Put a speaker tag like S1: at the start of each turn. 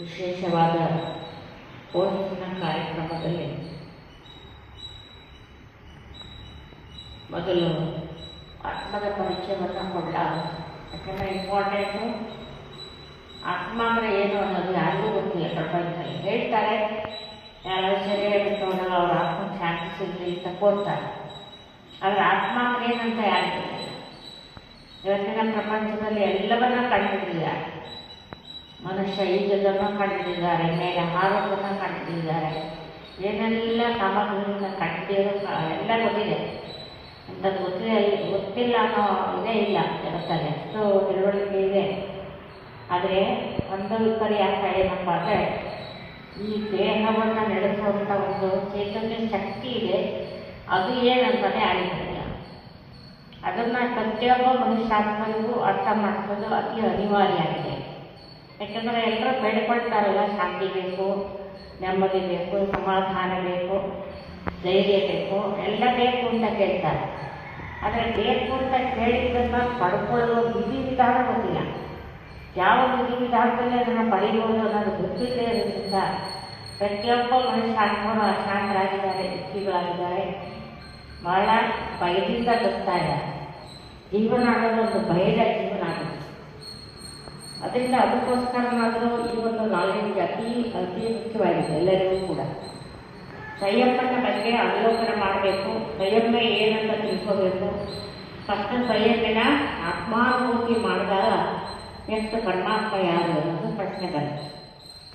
S1: ವಿಶೇಷವಾದ ಓದಿನ ಕಾರ್ಯಕ್ರಮದಲ್ಲಿ ಮೊದಲು ಆತ್ಮದ ಪರಿಚಯವನ್ನು ಕೊಡಲ ಯಾಕಂದರೆ ಇಂಪಾರ್ಟೆಂಟು ಆತ್ಮ ಅಂದರೆ ಏನು ಅನ್ನೋದು ಯಾರಿಗೂ ಗೊತ್ತಿಲ್ಲ ಪ್ರಪಂಚದಲ್ಲಿ ಹೇಳ್ತಾರೆ, ಯಾರೋ ಸರಿಯಾಗಿ ತಗೊಂಡಾಗ ಅವ್ರ ಆತ್ಮ ಶಾಂತಿ ಸಿಗಲಿ ಅಂತ ಕೋರ್ತಾರೆ. ಆದರೆ ಆತ್ಮ ಅಂದ್ರೆ ಏನಂತ ಯಾರಿಗೂ ಇವತ್ತಿನ ಪ್ರಪಂಚದಲ್ಲಿ ಎಲ್ಲವನ್ನ ಕಂಡುಹಿಡಿದಿದ್ದಾರೆ ಮನುಷ್ಯ ಈಜದನ್ನು ಕಂಡಿದ್ದಾರೆ, ಮೇಲೆ ಹಾರೋದನ್ನು ಕಂಡಿದ್ದಾರೆ. ಏನೆಲ್ಲ ಸಾಮಗ್ರಿಗಳನ್ನ ಕಂಡುಹಿಡಿಯೋದು ಎಲ್ಲ ಗೊತ್ತಿದೆ. ಅಂಥದ್ದು ಗೊತ್ತಿಲ್ಲ ಗೊತ್ತಿಲ್ಲ ಅನ್ನೋ ಇದೇ ಇಲ್ಲ ಜಗತ್ತಲ್ಲಿ. ಅಷ್ಟು ತಿಳುವಳಿಕೆ ಇದೆ. ಆದರೆ ಒಂದು ವಿಪರ್ಯಾಸ ಏನಪ್ಪ ಅಂದರೆ, ಈ ದೇಹವನ್ನು ನಡೆಸುವಂಥ ಒಂದು ಚೈತನ್ಯ ಶಕ್ತಿ ಇದೆ. ಅದು ಏನಂತಾನೆ ಆಗಿರಲಿಲ್ಲ ಅದನ್ನು ಪ್ರತಿಯೊಬ್ಬ ಮನುಷ್ಯಾತ್ಮರಿಗೂ ಅರ್ಥ ಮಾಡಿಸೋದು ಅತಿ ಅನಿವಾರ್ಯ ಆಗಿದೆ. ಯಾಕೆಂದರೆ ಎಲ್ಲರೂ ಬೇಡ್ಕೊಳ್ತಾರಲ್ಲ, ಶಾಂತಿ ಬೇಕು, ನೆಮ್ಮದಿ ಬೇಕು, ಸಮಾಧಾನ ಬೇಕು, ಧೈರ್ಯ ಬೇಕು, ಎಲ್ಲ ಬೇಕು ಅಂತ ಕೇಳ್ತಾರೆ. ಆದರೆ ಬೇಕು ಅಂತ ಕೇಳಿದ್ದನ್ನು ಪಡ್ಕೊಳ್ಳುವ ವಿಧಿ ವಿಧಾನ ಗೊತ್ತಿಲ್ಲ. ಯಾವ ವಿಧಿ ವಿಧಾನದಲ್ಲಿ ಅದನ್ನು ಪಡೆಯುವುದು ಅನ್ನೋದು ಗೊತ್ತಿಲ್ಲದೆ ಇರೋದ್ರಿಂದ ಪ್ರತಿಯೊಬ್ಬ ಮನುಷ್ಯಾತ್ಮರು ಅಶಾಂತರಾಗಿದ್ದಾರೆ, ದುಃಖಿಗಳಾಗಿದ್ದಾರೆ. ಬಹಳ ಭಯದಿಂದ ಗೊತ್ತಾ ಇದ್ದಾರೆ. ಜೀವನ ಅನ್ನೋದು ಒಂದು ಭಯದ ಜೀವನ ಆಗುತ್ತೆ ಅದರಿಂದ ಅದಕ್ಕೋಸ್ಕರನಾದರೂ ಈ ಒಂದು ನಾಲೆಡ್ಜ್ ಅತಿ ಅತಿ ಮುಖ್ಯವಾಗಿದೆ ಎಲ್ಲರಿಗೂ ಕೂಡ. ಸಂಯಮನ ಬಗ್ಗೆ ಅವಲೋಕನ ಮಾಡಬೇಕು ಸಂಯಮ ಏನಂತ ತಿಳ್ಕೋಬೇಕು. ಫಸ್ಟ್ ಸ್ವಯಂನ ಆತ್ಮಾನುಭೂತಿ ಮಾಡಿದಾಗ ನೆಕ್ಸ್ಟ್ ಪರಮಾತ್ಮ ಯಾರು ಅನ್ನೋದು ಪ್ರಶ್ನೆ ಬರುತ್ತೆ